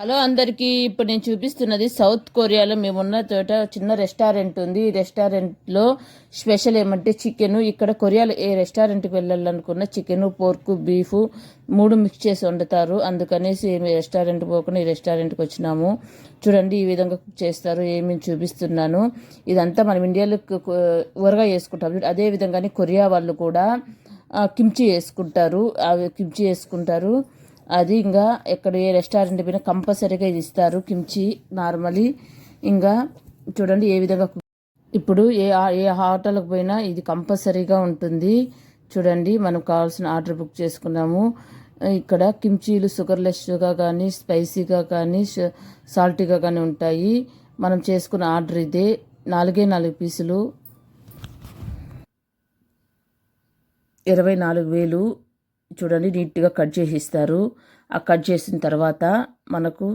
Hello అందరికీ ఇప్పుడు నేను చూపిస్తున్నది సౌత్ కొరియాలో మేమున్న చోట చిన్న రెస్టారెంట్ ఉంది. ఈ రెస్టారెంట్లో స్పెషల్ ఏమంటే చికెన్. ఇక్కడ కొరియాలో ఏ రెస్టారెంట్కి వెళ్ళాలనుకున్న చికెన్ పోర్కు బీఫ్ మూడు మిక్స్ చేసి వండుతారు. అందుకనేసి మీ రెస్టారెంట్ పోకుండా ఈ రెస్టారెంట్కి వచ్చినాము. చూడండి ఈ విధంగా కుక్ చేస్తారు. ఏమి చూపిస్తున్నాను. ఇదంతా మనం ఇండియాలో ఊరగా చేసుకుంటాం. అదే విధంగానే కొరియా వాళ్ళు కూడా కిమ్చి వేసుకుంటారు. అవి కిమ్చి వేసుకుంటారు. అది ఇంకా ఎక్కడ ఏ రెస్టారెంట్ పోయినా కంపల్సరీగా ఇది ఇస్తారు. Kimchi normally. ఇంకా చూడండి ఏ విధంగా ఇప్పుడు ఏ ఏ హోటల్కి పోయినా ఇది కంపల్సరీగా ఉంటుంది. చూడండి మనం కావాల్సిన ఆర్డర్ బుక్ చేసుకున్నాము. ఇక్కడ కిమ్చీలు షుగర్లెస్గా కానీ స్పైసీగా కానీ సాల్టీగా కానీ ఉంటాయి. మనం చేసుకున్న ఆర్డర్ ఇదే. నాలుగే నాలుగు పీసులు. ఇరవై నాలుగు వేలు. చూడండి నీట్గా కట్ చేసి ఇస్తారు ఆ కట్ చేసిన తర్వాత మనకు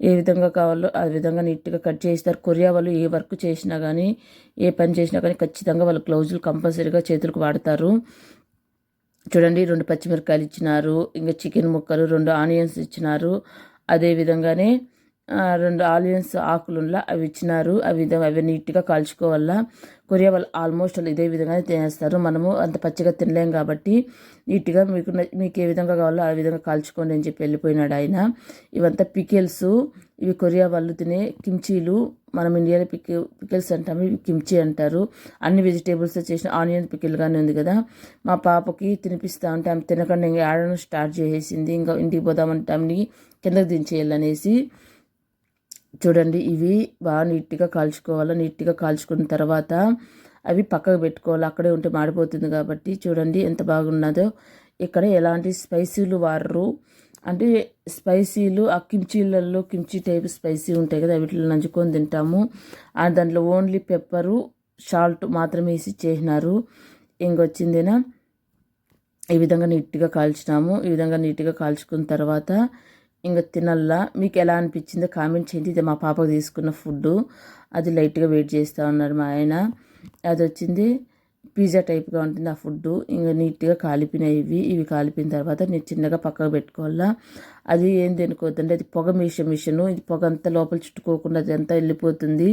ఏ విధంగా కావాలో ఆ విధంగా నీట్గా కట్ చేస్తారు కొరియా వాళ్ళు ఏ వర్క్ చేసినా కానీ ఏ పని చేసినా కానీ ఖచ్చితంగా వాళ్ళు గ్లౌజులు కంపల్సరీగా చేతులకు వాడతారు. చూడండి రెండు పచ్చిమిరపకాయలు ఇచ్చినారు ఇంకా చికెన్ ముక్కలు రెండు ఆనియన్స్ ఇచ్చినారు. అదే విధంగానే రెండు ఆనియన్స్ ఆకులుంలా అవి ఇచ్చినారు. అవి విధంగా అవి నీట్గా కాల్చుకోవాలా? కొరియా వాళ్ళు ఆల్మోస్ట్ ఇదే విధంగానే తినేస్తారు. మనము అంత పచ్చిగా తినలేం కాబట్టి నీట్గా మీకు మీకు ఏ విధంగా కావాలో ఆ విధంగా కాల్చుకోండి అని చెప్పి వెళ్ళిపోయినాడు ఆయన. ఇవంతా పికిల్స్. ఇవి కొరియా వాళ్ళు తినే కిమ్చీలు. మనం ఇండియాలో పికి పికిల్స్ అంటాము. ఇవి కిమ్చీ అంటారు. అన్ని వెజిటేబుల్స్ చేసిన ఆనియన్ పికిల్ కానీ ఉంది కదా. మా పాపకి తినిపిస్తా ఉంటే ఆమె తినకుండా ఇంకా ఆడడం స్టార్ట్ చేసేసింది. ఇంకా ఇంటికి పోదామంటే ఆమెని కిందకి దించేయాలనేసి చూడండి ఇవి బాగా నీట్గా కాల్చుకోవాలి? నీట్గా కాల్చుకున్న తర్వాత అవి పక్కకు పెట్టుకోవాలి? అక్కడే ఉంటే మాడిపోతుంది కాబట్టి చూడండి ఎంత బాగున్నదో. ఇక్కడ ఎలాంటి స్పైసీలు వాడరు. అంటే స్పైసీలు ఆ కిమ్చీలలో కిమ్చీ టైప్ స్పైసీ ఉంటాయి కదా వీటిలో నంచుకొని తింటాము. ఆ దాంట్లో ఓన్లీ పెప్పరు సాల్ట్ మాత్రమే వేసి చేసినారు. ఇంకొచ్చిందేనా? ఈ విధంగా నీట్గా కాల్చినాము. ఈ విధంగా నీట్గా కాల్చుకున్న తర్వాత ఇంకా తినల్లా. మీకు ఎలా అనిపించిందో కామెంట్ చేయండి. ఇది మా పాపకు తీసుకున్న ఫుడ్ అది లైట్గా వెయిట్ చేస్తూ ఉన్నారు మా ఆయన. అది వచ్చింది. పిజ్జా టైప్గా ఉంటుంది ఆ ఫుడ్ ఇంకా నీట్గా కాలిపోయినాయి ఇవి. ఇవి కాలిపోయిన తర్వాత నేను చిన్నగా పక్కకు పెట్టుకోవాలా. అది ఏం తినుకోవద్దంటే అది పొగ మిషన్ మిషను. ఇది పొగ అంతా లోపల చుట్టుకోకుండా అది అంతా వెళ్ళిపోతుంది.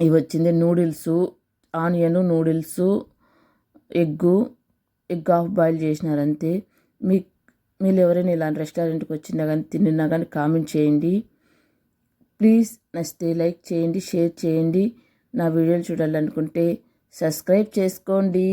ఇవి వచ్చింది noodles. Onion noodles egg. Egg half boil చేసినారంతే మీకు మీరు ఎవరైనా ఇలాంటి రెస్టారెంట్కి వచ్చినా కానీ తిన్నా కానీ కామెంట్ చేయండి. ప్లీజ్ నచ్చితే లైక్ చేయండి షేర్ చేయండి. నా వీడియోలు చూడాలనుకుంటే సబ్స్క్రైబ్ చేసుకోండి.